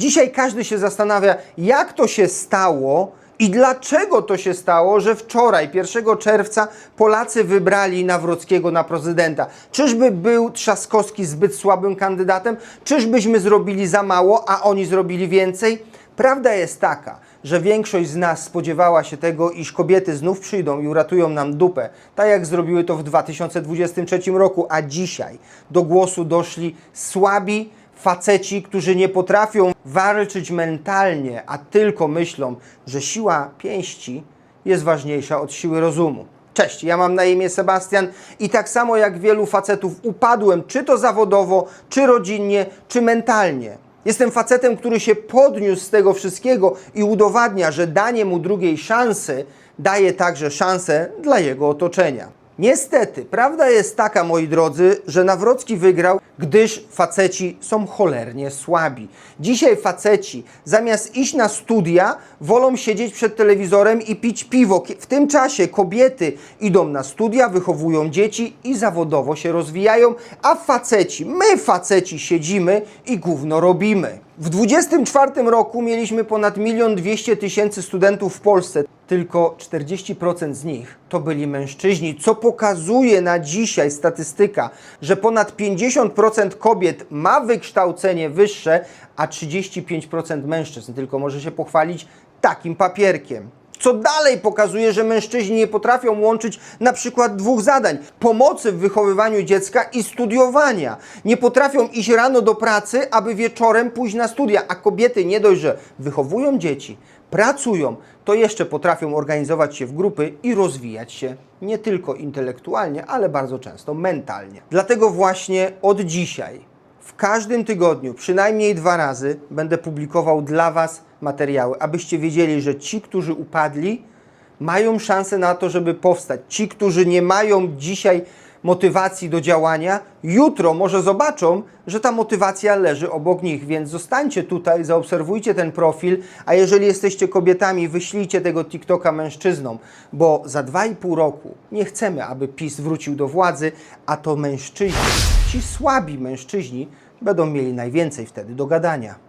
Dzisiaj każdy się zastanawia, jak to się stało i dlaczego to się stało, że wczoraj, 1 czerwca, Polacy wybrali Nawrockiego na prezydenta. Czyżby był Trzaskowski zbyt słabym kandydatem? Czyżbyśmy zrobili za mało, a oni zrobili więcej? Prawda jest taka, że większość z nas spodziewała się tego, iż kobiety znów przyjdą i uratują nam dupę, tak jak zrobiły to w 2023 roku, a dzisiaj do głosu doszli słabi faceci, którzy nie potrafią walczyć mentalnie, a tylko myślą, że siła pięści jest ważniejsza od siły rozumu. Cześć, ja mam na imię Sebastian i tak samo jak wielu facetów upadłem, czy to zawodowo, czy rodzinnie, czy mentalnie. Jestem facetem, który się podniósł z tego wszystkiego i udowadnia, że danie mu drugiej szansy daje także szansę dla jego otoczenia. Niestety, prawda jest taka, moi drodzy, że Nawrocki wygrał, gdyż faceci są cholernie słabi. Dzisiaj faceci, zamiast iść na studia, wolą siedzieć przed telewizorem i pić piwo. W tym czasie kobiety idą na studia, wychowują dzieci i zawodowo się rozwijają, a faceci, my faceci siedzimy i gówno robimy. W 24 roku mieliśmy ponad 1 200 tysięcy studentów w Polsce. Tylko 40% z nich to byli mężczyźni, co pokazuje na dzisiaj statystyka, że ponad 50% kobiet ma wykształcenie wyższe, a 35% mężczyzn tylko może się pochwalić takim papierkiem. Co dalej pokazuje, że mężczyźni nie potrafią łączyć na przykład dwóch zadań: pomocy w wychowywaniu dziecka i studiowania. Nie potrafią iść rano do pracy, aby wieczorem pójść na studia, a kobiety nie dość, że wychowują dzieci, pracują, to jeszcze potrafią organizować się w grupy i rozwijać się nie tylko intelektualnie, ale bardzo często mentalnie. Dlatego właśnie od dzisiaj w każdym tygodniu, przynajmniej dwa razy, będę publikował dla Was materiały, abyście wiedzieli, że ci, którzy upadli, mają szansę na to, żeby powstać. Ci, którzy nie mają dzisiaj motywacji do działania, jutro może zobaczą, że ta motywacja leży obok nich, więc zostańcie tutaj, zaobserwujcie ten profil, a jeżeli jesteście kobietami, wyślijcie tego TikToka mężczyznom, bo za dwa i pół roku nie chcemy, aby PiS wrócił do władzy, a to mężczyźni, ci słabi mężczyźni będą mieli najwięcej wtedy do gadania.